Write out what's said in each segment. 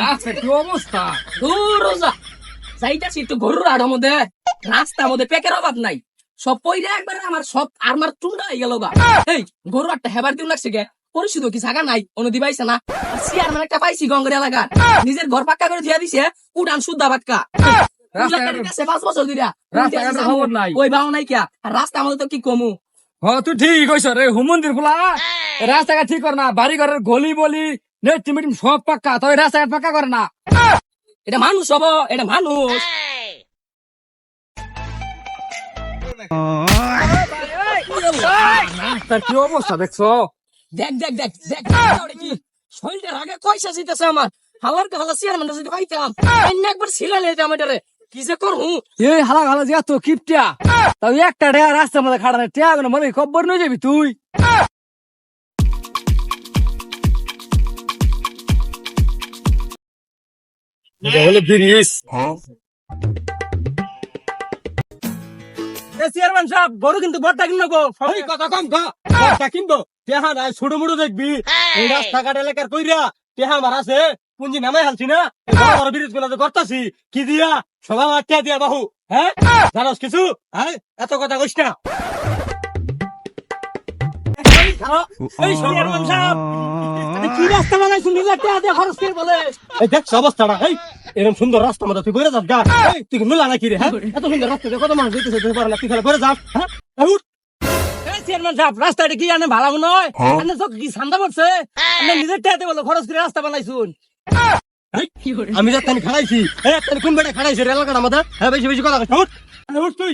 রাস্তা কি অবস্থা? রোজা। যাইতাছি একটু গরুর আড়ো মধ্যে। রাস্তার মধ্যে পেকের অভাব নাই। সব পইরে একবার আমার সব আরমার টুন্ডা হয়ে গেল গা। এই গরু একটা হেবার দিন লাগছে গে। পরিশুদ্ধ কি জায়গা নাই? অনুদি পাইছে না? সিয়ার একটা পাইছি গঙ্গের এলাকার। নিজের ঘর পাক্কা করে দিয়া দিছে উড়ান শুদ্ধা পাক্কা কাছে পাঁচ বছর দিরা নাই। ওই বাও নাই কিয়া? আর রাস্তা আমাদের তো কি কমু? হ তুই ঠিক কইছ রে হুমন্দির ফুলা। রাস্তাঘাট ঠিক কর না বাড়ি ঘরের গলি বলি নেট মিটিম সব পাক্কা, তো রাস্তাঘাট পাক্কা করে না। এটা মানুষ হব, এটা মানুষ। কি অবস্থা দেখছ? দেখ দেখ দেখ দেখ শরীরটার আগে কয়সা জিতেছে আমার? হালার হালা সিয়ার মানে যদি পাইতাম একবার ছিলা নিতাম এটারে। কি যে করব? এই হালা হালা যে এত কিপটিয়া, তাও একটা রাস্তার মধ্যে খাড়া টিয়া গুলো মনে কব্বর নিয়ে যাবি তুই। হলে ব্রিজ চেয়ারম্যান সাহেব গরু কিন্তু বড়টা কিনবো গো। কথা কম গো। কিনবো। তেহা নাই ছোট মুড়ো দেখবি এই রাস্তাঘাট এলাকার কইরা তেহা আমার আছে। পুঞ্জি নামাই হালছি না। বড় ব্রিজগুলো করতাছি কি দিয়া? সবাই আটকে দিয়া বাহু। হ্যাঁ? জানোস কিছু? হ্যাঁ এত কথা কইস না। কি রাস্তা খরচ করে বলে? দেখ অবস্থাটা এই। এরকম সুন্দর রাস্তা মধ্যে তুই করে যাস গা এই, তুই কি নুলা নাকি রে হ্যাঁ? এত সুন্দর রাস্তা কত মানুষ যেতেছে তুই পারে না তুই খেলা করে যাস হ্যাঁ? চেয়ারম্যান সাহেব রাস্তাটা কি আনে ভালো নয়? আনে সব কি সান্দা পড়ছে? আপনি নিজের টেহাতে বলো খরচ করে রাস্তা বানাইছুন। আমি যাত্রা খাড়াইছি এই একটা কোন বেটা খাড়াইছে রেল কাটা হ্যাঁ বেশি বেশি কথা উঠ। উঠ তুই।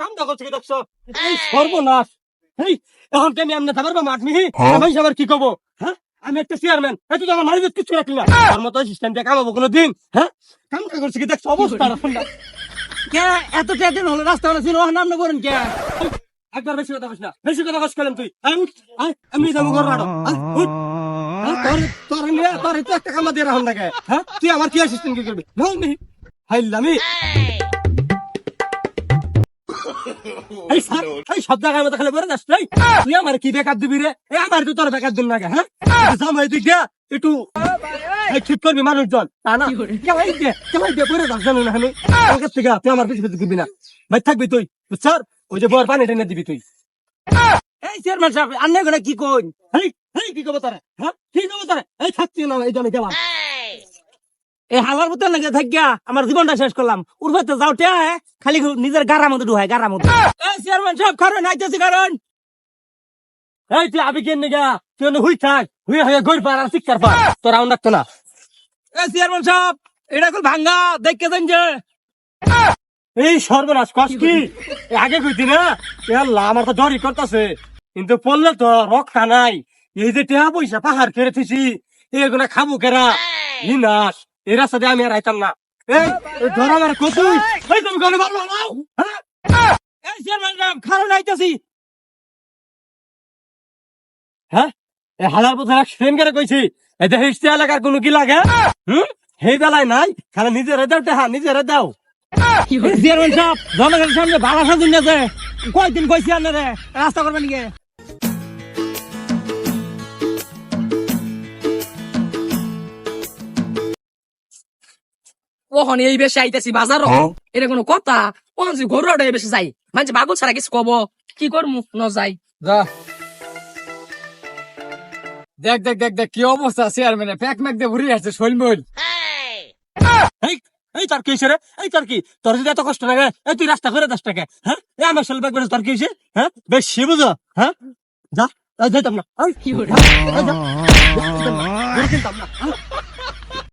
কাম দা কি দেখছ? সর্বনাশ। এই এখন কেন এমনি থাকবার বা মাঠ মিহি? আমি কি কব? হ্যাঁ আমি একটা চেয়ারম্যান এই তুই তো আমার মারিদের কিছু রাখলি না। তোর মতো সিস্টেম দিয়ে কামাবো কোনো দিন হ্যাঁ? কাম করছে কি? দেখছ অবস্থা? কে? এত দিন হলো? রাস্তা ওর নাম না করেন কে? একবার বেশি কথা না বেশি কথা কইস কেন তুই। আমি যাব ঘর হ্যাঁ, তোর তোর তোর তো একটা কামা দিয়ে রাখুন নাকি? হ্যাঁ? তুই আমার কি অ্যাসিস্ট্যান্ট কি করবি? নি। হাইলামি এই সব জায়গায় মতো খালি বলে যাস তুই আমার কি বেকার দিবি রে? আমার তো তোর বেকার দিন নাকি হ্যাঁ? জামাই তুই গিয়া একটু এই ঠিক করবি মানুষজন। তা না? কেলাই দে কেলাই দে পরে যাস না আমি? আমার থেকে তুই আমার পিছনে দিবি না। ভাই থাকবি তুই। স্যার ওই যে বর পানি টেনে দিবি তুই। এই চেয়ারম্যান সাহেব আন্নে কি কই এই এই কি কব তারে? হ্যাঁ? কি কব তারে? এই থাকছি না এই জন্য গেলাম। এই হালার মতো লাগে থাকিয়া আমার জীবনটা শেষ করলাম। উর্ফাতে যাও টিয়া খালি নিজের গাড়ার মধ্যে ঢুহায় গাড়ার মধ্যে। চেয়ারম্যান সাহেব কারণ আইতেছি কারণ এই তুই আবি কেন নিগা তুই হুই থাক। হুই হয়ে গই পার আর শিক্ষার পার। তোর আউন রাখতো না। এই চেয়ারম্যান সাহেব এটা কল ভাঙ্গা। দেখকে দেন যে। এই সর্বনাশ কস কি? এ আগে কইতি না এ আল্লাহ আমার তো ডরি করতেছে। কিন্তু পড়লে তো রক্ষা নাই। এই যে টেহা পয়সা পাহাড় কেড়ে থিছি এগুলা খাব কেরা? ই নাশ এই রাস্তা দিয়ে আমি আর আইতাম না। এই ধর আমার কতুই এই তুমি ঘরে পারব না? হ্যাঁ? এই চেয়ারম্যান খারাপ আইতাছি হ্যাঁ? পথে ফ্রেম করে কইছি। হিস্তি এলাকার কোনো কি লাগে? হুম? সেই বেলায় নাই খালি নিজের দাও টেহা নিজের দাও। জনগণের সামনে ভাড়া সাজুন গেছে কয়দিন কইছি আনে রাস্তা করবেন নাকি? ওখান এই বেশি আইতেছি বাজার এটা কোনো কথা? ওখান যে এই বেশি যাই। মানে বাগল ছাড়া কিছু কব? কি করমু? ন যাই। যা। দেখ দেখ দেখ দেখ কি অবস্থা চেয়ারম্যানের প্যাক ম্যাক দিয়ে ঘুরে আসছে শৈলমৈল এই এই তোর কি রে এই তোর কি তোর যদি এত কষ্ট লাগে এই তুই রাস্তা করে দশ টাকা হ্যাঁ এই আমার শৈল ব্যাগ তোর কি হয়েছে হ্যাঁ বেশ সে বুঝো হ্যাঁ যা যাইতাম না কি